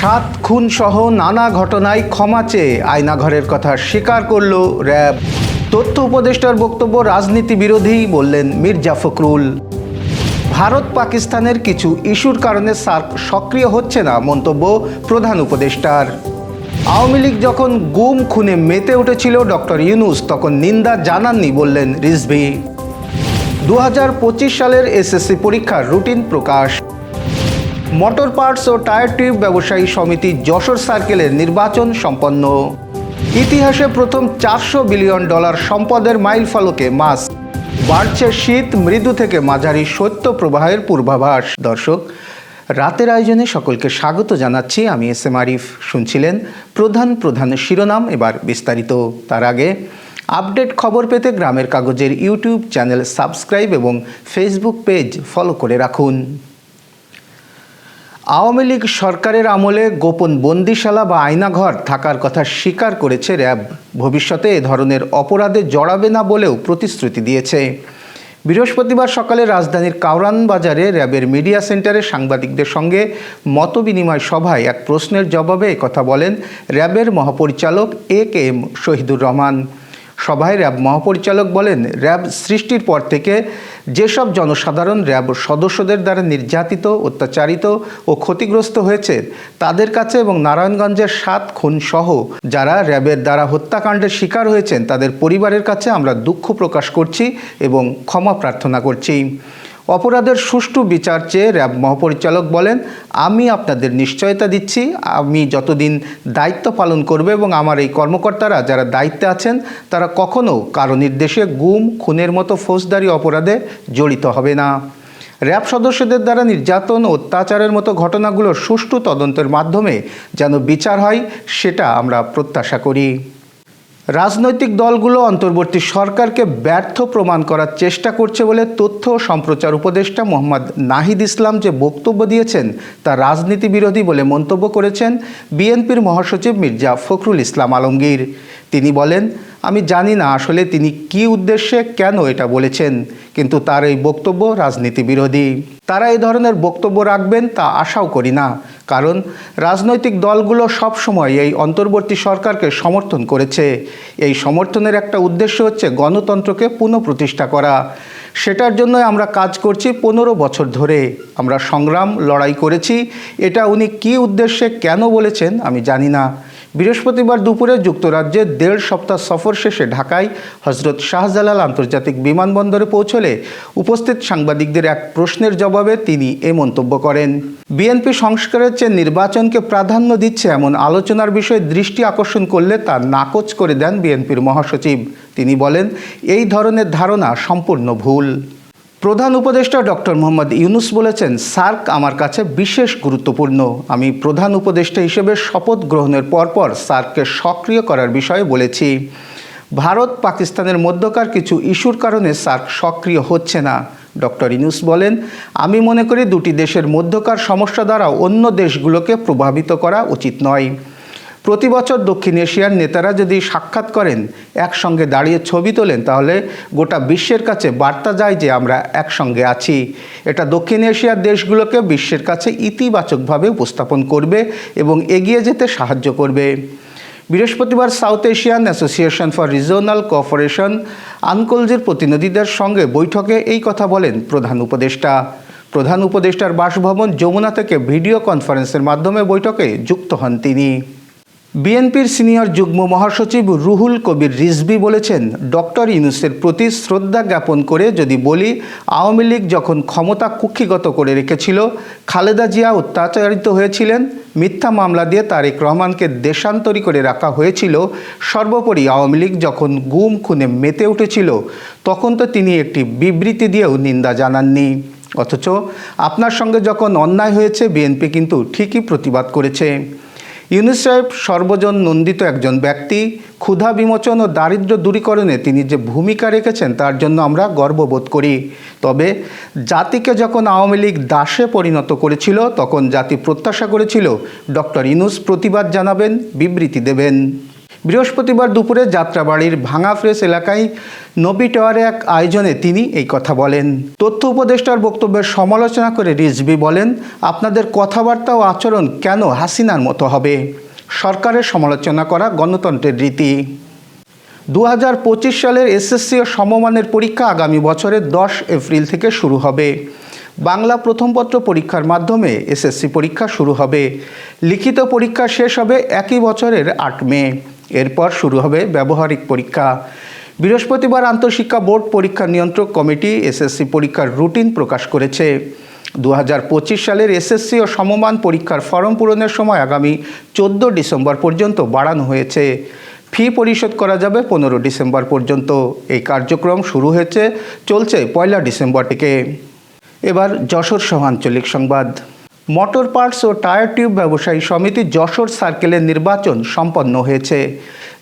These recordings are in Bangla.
সাত খুন সহ নানা ঘটনায় ক্ষমা চেয়ে আয়নাঘরের কথা স্বীকার করল র্যাব। তথ্য উপদেষ্টার বক্তব্য রাজনীতি বিরোধী বললেন মির্জা ফখরুল। ভারত পাকিস্তানের কিছু ইস্যুর কারণে সার্ক সক্রিয় হচ্ছে না মন্তব্য প্রধান উপদেষ্টার। আওয়ামী লীগ যখন গুম খুনে মেতে উঠেছিল ডক্টর ইউনুস, তখন নিন্দা জানাননি বললেন রিজভি। দু হাজার পঁচিশ সালের এসএসসি পরীক্ষার রুটিন প্রকাশ। মোটর পার্টস ও টায়ার টিউব ব্যবসায়ী সমিতি যশোর সার্কেলের নির্বাচন সম্পন্ন। ইতিহাসে প্রথম চারশো বিলিয়ন ডলার সম্পদের মাইল ফলকে মাস বাড়ছে শীত, মৃদু থেকে মাঝারি শৈত্য প্রবাহের পূর্বাভাস। দর্শক, রাতের আয়োজনে সকলকে স্বাগত জানাচ্ছি আমি এস এম আরিফ। শুনছিলেন প্রধান প্রধান শিরোনাম এবার বিস্তারিত। তার আগে আপডেট খবর পেতে গ্রামের কাগজের ইউটিউব চ্যানেল সাবস্ক্রাইব এবং ফেসবুক পেজ ফলো করে রাখুন। আওয়ামী লীগ সরকারের আমলে গোপন বন্দিশালা বা আয়নাঘর থাকার কথা স্বীকার করেছে র্যাব। ভবিষ্যতে এ ধরনের অপরাধে জড়াবে না বলেও প্রতিশ্রুতি দিয়েছে। বৃহস্পতিবার সকালে রাজধানীর কাউরান বাজারে র্যাবের মিডিয়া সেন্টারে সাংবাদিকদের সঙ্গে মতবিনিময় সভায় এক প্রশ্নের জবাবে কথা বলেন র্যাবের মহাপরিচালক A K M Shahidur Rahman. সভায় র্যাব মহাপরিচালক বলেন, র্যাব সৃষ্টির পর থেকে যেসব জনসাধারণ র্যাব সদস্যদের দ্বারা নির্যাতিত, অত্যাচারিত ও ক্ষতিগ্রস্ত হয়েছে, তাদের কাছে এবং নারায়ণগঞ্জের সাত খুন সহ যারা র্যাবের দ্বারা হত্যাকাণ্ডের শিকার হয়েছেন, তাদের পরিবারের কাছে আমরা দুঃখ প্রকাশ করছি এবং ক্ষমা প্রার্থনা করছি। অপরাধের সুষ্ঠু বিচার চেয়ে র্যাব মহাপরিচালক বলেন, আমি আপনাদের নিশ্চয়তা দিচ্ছি, আমি যতদিন দায়িত্ব পালন করবে এবং আমার এই কর্মকর্তারা যারা দায়িত্বে আছেন, তারা কখনও কারও নির্দেশে গুম, খুনের মতো ফৌজদারি অপরাধে জড়িত হবে না। র্যাব সদস্যদের দ্বারা নির্যাতন, অত্যাচারের মতো ঘটনাগুলোর সুষ্ঠু তদন্তের মাধ্যমে যেন বিচার হয়, সেটা আমরা প্রত্যাশা করি। রাজনৈতিক দলগুলো অন্তর্বর্তী সরকারকে ব্যর্থ প্রমাণ করার চেষ্টা করছে বলে তথ্য ও সম্প্রচার উপদেষ্টা মোহাম্মদ নাহিদ ইসলাম যে বক্তব্য দিয়েছেন তা রাজনীতি বিরোধী বলে মন্তব্য করেছেন বিএনপির মহাসচিব মির্জা ফখরুল ইসলাম আলমগীর। তিনি বলেন, আমি জানি না আসলে তিনি কী উদ্দেশ্যে কেন এটা বলেছেন, কিন্তু তার এই বক্তব্য রাজনীতি বিরোধী। তারা এই ধরনের বক্তব্য রাখবেন তা আশাও করি না। কারণ রাজনৈতিক দলগুলো সবসময় এই অন্তর্বর্তী সরকারকে সমর্থন করেছে। এই সমর্থনের একটা উদ্দেশ্য হচ্ছে গণতন্ত্রকে পুনঃপ্রতিষ্ঠা করা। সেটার জন্য আমরা কাজ করছি পনেরো বছর ধরে। আমরা সংগ্রাম লড়াই করেছি। এটা উনি কি উদ্দেশ্যে কেন বলেছেন আমি জানি না। বৃহস্পতিবার দুপুরে যুক্তরাজ্যে দেড় সপ্তাহ সফর শেষে ঢাকায় হজরত শাহজালাল আন্তর্জাতিক বিমানবন্দরে পৌঁছলে উপস্থিত সাংবাদিকদের এক প্রশ্নের জবাবে তিনি এ মন্তব্য করেন। বিএনপি সংস্কারের চেয়ে নির্বাচনকে প্রাধান্য দিচ্ছে এমন আলোচনার বিষয়ে দৃষ্টি আকর্ষণ করলে তা নাকচ করে দেন বিএনপির মহাসচিব। তিনি বলেন, এই ধরনের ধারণা সম্পূর্ণ ভুল। প্রধান উপদেষ্টা ডক্টর মোহাম্মদ ইউনুস বলেছেন, সার্ক আমার কাছে বিশেষ গুরুত্বপূর্ণ। আমি প্রধান উপদেষ্টা হিসেবে শপথ গ্রহণের পরপর সার্ককে সক্রিয় করার বিষয়ে বলেছি। ভারত পাকিস্তানের মধ্যকার কিছু ইস্যুর কারণে সার্ক সক্রিয় হচ্ছে না। ডক্টর ইনুস বলেন, আমি মনে করি দুটি দেশের মধ্যকার সমস্যা দ্বারা অন্য দেশগুলোকে প্রভাবিত করা উচিত নয়। প্রতি বছর দক্ষিণ এশিয়ার নেতারা যদি সাক্ষাৎ করেন, একসঙ্গে দাঁড়িয়ে ছবি তোলেন, তাহলে গোটা বিশ্বের কাছে বার্তা যায় যে আমরা একসঙ্গে আছি। এটা দক্ষিণ এশিয়ার দেশগুলোকে বিশ্বের কাছে ইতিবাচকভাবে উপস্থাপন করবে এবং এগিয়ে যেতে সাহায্য করবে। বৃহস্পতিবার South Asian Association for Regional Cooperation আনকলজের প্রতিনিধিদের সঙ্গে বৈঠকে এই কথা বলেন প্রধান উপদেষ্টা। প্রধান উপদেষ্টার বাসভবন যমুনা থেকে ভিডিও কনফারেন্সের মাধ্যমে বৈঠকে যুক্ত হন তিনি। বিএনপির সিনিয়র যুগ্ম মহাসচিব রুহুল কবির রিজভি বলেছেন, ডক্টর ইউনুসের প্রতি শ্রদ্ধা জ্ঞাপন করে যদি বলি, আওয়ামী লীগ যখন ক্ষমতা কুক্ষিগত করে রেখেছিল, খালেদা জিয়া অত্যাচারিত হয়েছিলেন, মিথ্যা মামলা দিয়ে তারেক রহমানকে দেশান্তরী করে রাখা হয়েছিল, সর্বোপরি আওয়ামী লীগ যখন গুম খুনে মেতে উঠেছিল, তখন তো তিনি একটি বিবৃতি দিয়েও নিন্দা জানাননি। অথচ আপনার সঙ্গে যখন অন্যায় হয়েছে, বিএনপি কিন্তু ঠিকই প্রতিবাদ করেছে। ইউনুস সাহেব সর্বজন নন্দিত একজন ব্যক্তি, ক্ষুধা বিমোচন ও দারিদ্র দূরীকরণে তিনি যে ভূমিকা রেখেছেন তার জন্য আমরা গর্ববোধ করি। তবে জাতিকে যখন আওয়ামী লীগ দাসে পরিণত করেছিল, তখন জাতি প্রত্যাশা করেছিল ডক্টর ইনুস প্রতিবাদ জানাবেন, বিবৃতি দেবেন। বৃহস্পতিবার দুপুরে যাত্রাবাড়ির ভাঙা ফ্রেস এলাকায় নবী টাওয়ারে এক আয়োজনে তিনি এই কথা বলেন। তথ্য উপদেষ্টার বক্তব্যের সমালোচনা করে রিজভি বলেন, আপনাদের কথাবার্তা ও আচরণ কেন হাসিনার মতো হবে? সরকারের সমালোচনা করা গণতন্ত্রের রীতি। দু হাজার পঁচিশ সালের এসএসসি ও সমমানের পরীক্ষা আগামী বছরের দশ এপ্রিল থেকে শুরু হবে। বাংলা প্রথমপত্র পরীক্ষার মাধ্যমে এসএসসি পরীক্ষা শুরু হবে। লিখিত পরীক্ষা শেষ হবে একই বছরের আট মে। এরপর শুরু হবে ব্যবহারিক পরীক্ষা। বৃহস্পতিবার আন্তঃশিক্ষা বোর্ড পরীক্ষা নিয়ন্ত্রক কমিটি এসএসসি পরীক্ষার রুটিন প্রকাশ করেছে। দু হাজার পঁচিশ সালের এসএসসি ও সমমান পরীক্ষার ফর্ম পূরণের সময় আগামী চোদ্দ ডিসেম্বর পর্যন্ত বাড়ানো হয়েছে। ফি পরিশোধ করা যাবে পনেরো ডিসেম্বর পর্যন্ত। এই কার্যক্রম শুরু হয়েছে, চলছে পয়লা ডিসেম্বর থেকে। এবার যশোর সহ আঞ্চলিক সংবাদ। মোটর পার্টস ও টায়ার টিউব ব্যবসায়ী সমিতি যশোর সার্কেলের নির্বাচন সম্পন্ন হয়েছে।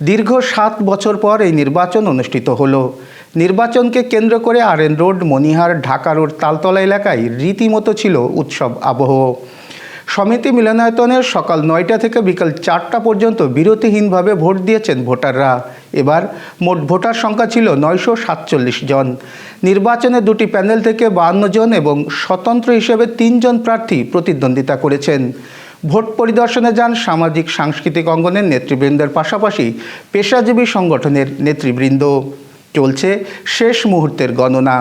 দীর্ঘ সাত বছর পর এই নির্বাচন অনুষ্ঠিত হলো। নির্বাচনকে কেন্দ্র করে RN road, Monihar, Dhaka road, Taltala এলাকায় রীতিমতো ছিল উৎসব আবহ। সমিতি মিলনায়তনের সকাল নয়টা থেকে বিকাল চারটা পর্যন্ত বিরতিহীনভাবে ভোট দিয়েছেন ভোটাররা। এবার মোট ভোটার সংখ্যা ছিল নয়শো সাতচল্লিশ জন। নির্বাচনে দুটি প্যানেল থেকে বাহান্ন জন এবং স্বতন্ত্র হিসেবে তিনজন প্রার্থী প্রতিদ্বন্দ্বিতা করেছেন। ভোট পরিদর্শনে যান সামাজিক সাংস্কৃতিক অঙ্গনের নেতৃবৃন্দের পাশাপাশি পেশাজীবী সংগঠনের নেতৃবৃন্দ। চলছে শেষ মুহূর্তের গণনা।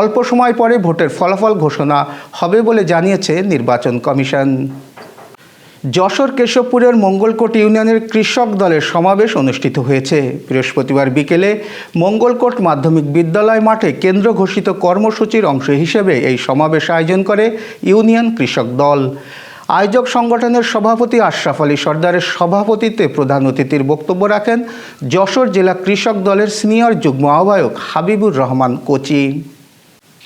অল্প সময় পরে ভোটের ফলাফল ঘোষণা হবে বলে জানিয়েছে নির্বাচন কমিশন। যশোর কেশবপুরের মঙ্গলকোট ইউনিয়নের কৃষক দলের সমাবেশ অনুষ্ঠিত হয়েছে। বৃহস্পতিবার বিকেলে মঙ্গলকোট মাধ্যমিক বিদ্যালয় মাঠে কেন্দ্র ঘোষিত কর্মসূচির অংশ হিসেবে এই সমাবেশ আয়োজন করে ইউনিয়ন কৃষক দল। আয়োজক সংগঠনের সভাপতি আশরাফ আলী সর্দারের সভাপতিত্বে প্রধান অতিথির বক্তব্য রাখেন যশোর জেলা কৃষক দলের সিনিয়র যুগ্ম আহ্বায়ক হাবিবুর রহমান কোচি।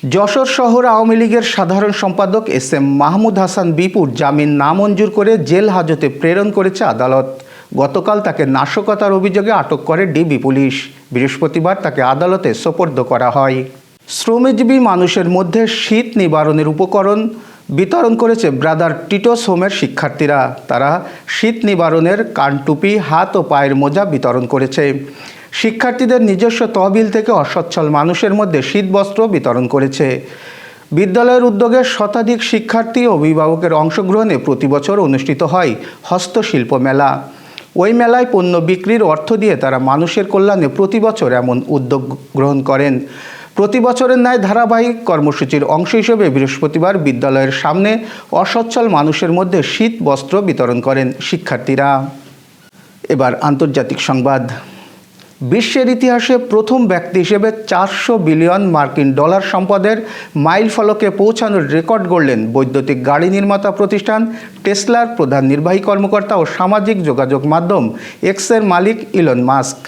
যশোর শহর আওয়ামী লীগের সাধারণ সম্পাদক এস এম মাহমুদ হাসান বিপুর জামিন নামঞ্জুর করে জেল হাজতে প্রেরণ করেছে আদালত। গতকাল তাকে নাশকতার অভিযোগে আটক করে ডিবি পুলিশ। বৃহস্পতিবার তাকে আদালতে সোপর্দ করা হয়। শ্রমজীবী মানুষের মধ্যে শীত নিবারণের উপকরণ বিতরণ করেছে ব্রাদার টিটোস হোমের শিক্ষার্থীরা। তারা শীত নিবারণের কানটুপি, হাত ও পায়ের মোজা বিতরণ করেছে। শিক্ষার্থীদের নিজস্ব তহবিল থেকে অসচ্ছল মানুষের মধ্যে শীতবস্ত্র বিতরণ করেছে। বিদ্যালয়ের উদ্যোগে শতাধিক শিক্ষার্থী ও অভিভাবকের অংশগ্রহণে প্রতি বছর অনুষ্ঠিত হয় হস্তশিল্প মেলা। ওই মেলায় পণ্য বিক্রির অর্থ দিয়ে তারা মানুষের কল্যাণে প্রতি বছর এমন উদ্যোগ গ্রহণ করেন। প্রতি বছরের ন্যায় ধারাবাহিক কর্মসূচির অংশ হিসেবে বৃহস্পতিবার বিদ্যালয়ের সামনে অসচ্ছল মানুষের মধ্যে শীত বস্ত্র বিতরণ করেন শিক্ষার্থীরা। এবার আন্তর্জাতিক সংবাদ। বিশ্বের ইতিহাসে প্রথম ব্যক্তি হিসেবে চারশো বিলিয়ন মার্কিন ডলার সম্পদের মাইল ফলকে পৌঁছানোর রেকর্ড গড়লেন বৈদ্যুতিক গাড়ি নির্মাতা প্রতিষ্ঠান টেসলার প্রধান নির্বাহী কর্মকর্তা ও সামাজিক যোগাযোগ মাধ্যম এক্সের মালিক ইলন মাস্ক।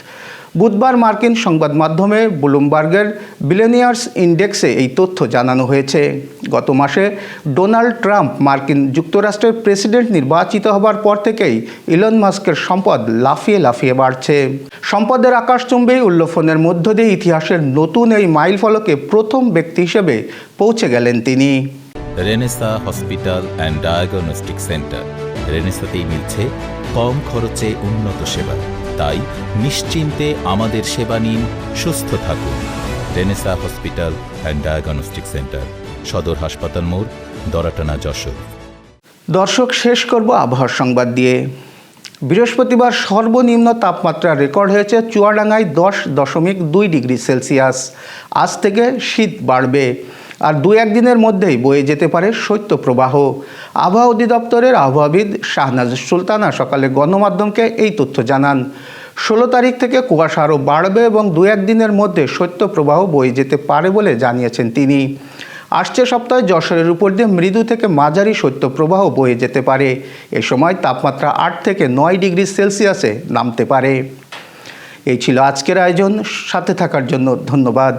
বুধবার মার্কিন সংবাদ মাধ্যমে ব্লুমবার্গের বিলেনিয়ার্স ইন্ডেক্সে এই তথ্য জানানো হয়েছে। গত মাসে ডোনাল্ড ট্রাম্প মার্কিন যুক্তরাষ্ট্রের প্রেসিডেন্ট নির্বাচিত হবার পর থেকেই ইলন মাস্কের সম্পদ লাফিয়ে লাফিয়ে বাড়ছে। সম্পদের আকাশচুম্বী উল্লোফনের মধ্য দিয়ে ইতিহাসের নতুন এই মাইল ফলকে প্রথম ব্যক্তি হিসেবে পৌঁছে গেলেন তিনি। Renaissance hospital and diagnostic centre. রেনেসাতেই মিলছে কম খরচে উন্নত সেবা। তাই নিশ্চিন্তে আমাদের সেবা নিন, সুস্থ থাকুন। Renaissance hospital and diagnostic centre সদর হাসপাতাল মোড়, দরাটানা, যশোর। দর্শক, শেষ করব আবহাওয়ার সংবাদ দিয়ে। বৃহস্পতিবার সর্বনিম্ন তাপমাত্রা রেকর্ড হয়েছে চুয়াডাঙ্গায় দশ দশমিক দুই ডিগ্রি সেলসিয়াস। আজ থেকে শীত বাড়বে। আর দু একদিনের মধ্যেই বয়ে যেতে পারে শৈত্যপ্রবাহ। আবহাওয়া অধিদপ্তরের আবহাওয়াবিদ শাহনাজ সুলতানা সকালে গণমাধ্যমকে এই তথ্য জানান। ষোলো তারিখ থেকে কুয়াশা আরও বাড়বে এবং দু একদিনের মধ্যে শৈত্যপ্রবাহ বয়ে যেতে পারে বলে জানিয়েছেন তিনি। আসছে সপ্তাহে যশোরের উপর দিয়ে মৃদু থেকে মাঝারি শৈত্যপ্রবাহ বয়ে যেতে পারে। এ সময় তাপমাত্রা আট থেকে নয় ডিগ্রি সেলসিয়াসে নামতে পারে। এই ছিল আজকের আয়োজন। সাথে থাকার জন্য ধন্যবাদ।